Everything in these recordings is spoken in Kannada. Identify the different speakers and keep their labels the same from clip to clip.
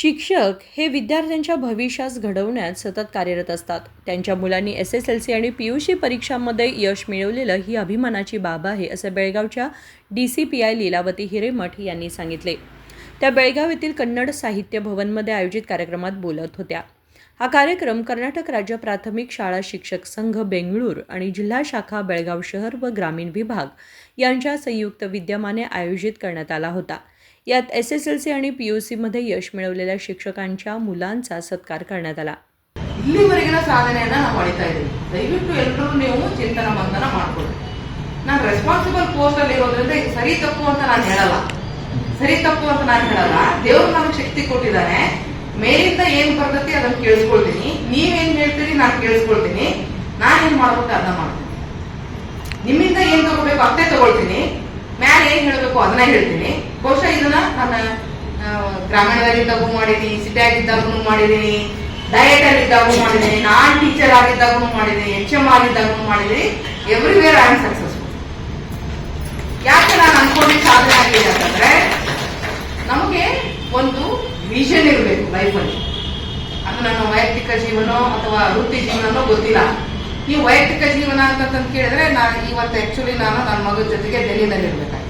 Speaker 1: शिक्षक हे विद्यार्थ्यांच्या भविष्यास घडवण्यात सतत कार्यरत असतात त्यांच्या मुलांनी एस एस एल सी आणि पी यू सी परीक्षांमध्ये यश मिळवलेलं ही अभिमानाची बाब आहे असं बेळगावच्या D C P I Leelavati Hiremath यांनी सांगितले त्या बेळगाव येथील कन्नड साहित्य भवनमध्ये आयोजित कार्यक्रमात बोलत होत्या हा कार्यक्रम कर्नाटक राज्य प्राथमिक शाळा शिक्षक संघ बेंगळूर आणि जिल्हा शाखा बेळगाव शहर व ग्रामीण विभाग यांच्या संयुक्त विद्यमाने आयोजित करण्यात आला होता यात एस एस एल सी आणि पी यू सीमध्ये यश मिळवलेल्या ಶಿಕ್ಷಕಂಚಾ ಮುಲಾಂಚಾ ಸತ್ಕಾರ ಕರ್ನಾದಲ
Speaker 2: ಇಲ್ಲಿವರೆಗಿನ ಸಾಧನೆಯನ್ನ ನಾವು ಪಡಿತಾ ಇದ್ದೀವಿ ದಯವಿಟ್ಟು ಎಲ್ಲರೂ ನೀವು ಚಿಂತನ ಮಂಥನ ಮಾಡ್ಕೊಳ್ಳಿ ನಾನು ರೆಸ್ಪಾನ್ಸಿಬಲ್ ಪೋಸ್ಟ್ ಅಲ್ಲಿ ಇರೋದ್ರಿಂದ ಸರಿ ತಪ್ಪು ಅಂತ ನಾನು ಹೇಳಲ್ಲ ಸರಿ ತಪ್ಪು ಅಂತ ನಾನು ಹೇಳಲ್ಲ ದೇವ್ರು ನನಗೆ ಶಕ್ತಿ ಕೊಟ್ಟಿದ್ದಾನೆ ಮೇಲಿಂದ ಏನ್ ಬರ್ತತಿ ಅದನ್ನ ಕೇಳಿಸ್ಕೊಳ್ತೀನಿ ನೀವೇನ್ ಹೇಳ್ತೀರಿ ನಾನು ಕೇಳಿಸ್ಕೊಳ್ತೀನಿ ನಾನು ಏನ್ ಮಾಡ್ಬೇಕು ಅದನ್ನ ಮಾಡ್ತೀನಿ ನಿಮ್ಮಿಂದ ಏನ್ ತಗೋಬೇಕು ಅಷ್ಟೇ ತಗೊಳ್ತೀನಿ ಮ್ಯಾಲೆ ಏನ್ ಹೇಳಬೇಕು ಅದನ್ನ ಹೇಳ್ತೀನಿ ಬಹುಶಃ ಇದನ್ನ ನಾನು ಗ್ರಾಮೀಣದಾಗಿದ್ದಾಗೂ ಮಾಡಿದ್ದೀನಿ ಸಿಟಿಯಾಗಿದ್ದಾಗೂ ಮಾಡಿದ್ದೀನಿ ಡಯಟ್ ಅಲ್ಲಿ ಇದ್ದಾಗೂ ಮಾಡಿದೀನಿ ನಾನ್ ಟೀಚರ್ ಆಗಿದ್ದಾಗೂ ಮಾಡಿದೀನಿ ಎಚ್ ಎಂ ಆಗಿದ್ದಾಗೂ ಮಾಡಿದ್ದೀನಿ ಎವ್ರಿವೇರ್ ಐ ಆಮ್ ಸಕ್ಸಸ್ಫುಲ್ ಯಾಕೆ ನಾನು ಅನ್ಕೊಂಡಿ ಸಾಧನೆ ಆಗಿದೆ ಅಂತಂದ್ರೆ ನಮಗೆ ಒಂದು ವಿಷನ್ ಇರಬೇಕು ಅಲ್ಲಿ ಅದು ನನ್ನ ವೈಯಕ್ತಿಕ ಜೀವನೋ ಅಥವಾ ವೃತ್ತಿ ಜೀವನನೋ ಗೊತ್ತಿಲ್ಲ ಈ ವೈಯಕ್ತಿಕ ಜೀವನ ಅಂತಂತ ಕೇಳಿದ್ರೆ ನಾನು ಇವತ್ತು ಆಕ್ಚುಲಿ ನಾನು ನನ್ನ ಮಗನ ಜೊತೆಗೆ ಡೆಲ್ಲಿನಲ್ಲಿ ಇರ್ಬೇಕಾಯ್ತು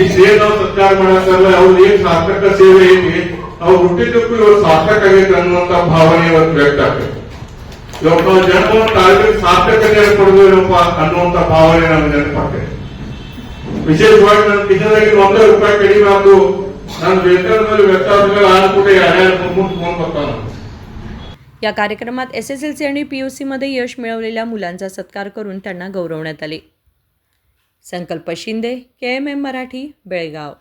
Speaker 3: ಈ ಸೇವಾ ಸತ್ಕಾರ ಮಾಡಕ್ಕಾಗಲ್ಲ ಅವ್ರು ಏನ್ ಸಾರ್ಥಕ ಸೇವೆ ಐತಿ ಅವ್ರು ಹುಟ್ಟಿದ್ದಕ್ಕೂ ಇವರು ಸಾರ್ಥಕ ಆಗೈತೆ ಅನ್ನುವಂತ ಭಾವನೆ ಇವತ್ತು ವ್ಯಕ್ತ ಆಗ್ತದೆ ಇವತ್ತು ಜನ್ಮ ಜನ್ಮವನ್ನು ತಾಳ್ಬೇಕು ಸಾರ್ಥಕತೆಯನ್ನು ಕೊಡಬೇಕಪ್ಪ ಅನ್ನುವಂತ ಭಾವನೆ ನಮ್ಗೆ ನೆನಪಾಗ್ತದೆ ವಿಶೇಷವಾಗಿ ನನ್ನ ಕಿಶನಾಗಿ ಒಂದೇ ರೂಪಾಯಿ ಕಡಿಮೆ ಆದ್ರು ನನ್ನ ವೇತನದಲ್ಲಿ ವ್ಯಕ್ತ ಆದ್ಮೇಲೆ ಆರು ಕೋಟಿ ಎರಡು ಮೂರು ಫೋನ್ ಬರ್ತಾನೆ
Speaker 1: या कार्यक्रमात एस एस एल सी आणि पीयूसीमध्ये यश मिळवलेल्या मुलांचा सत्कार करून त्यांना गौरवण्यात आले Sankalp Shinde K M M Marathi Belgaum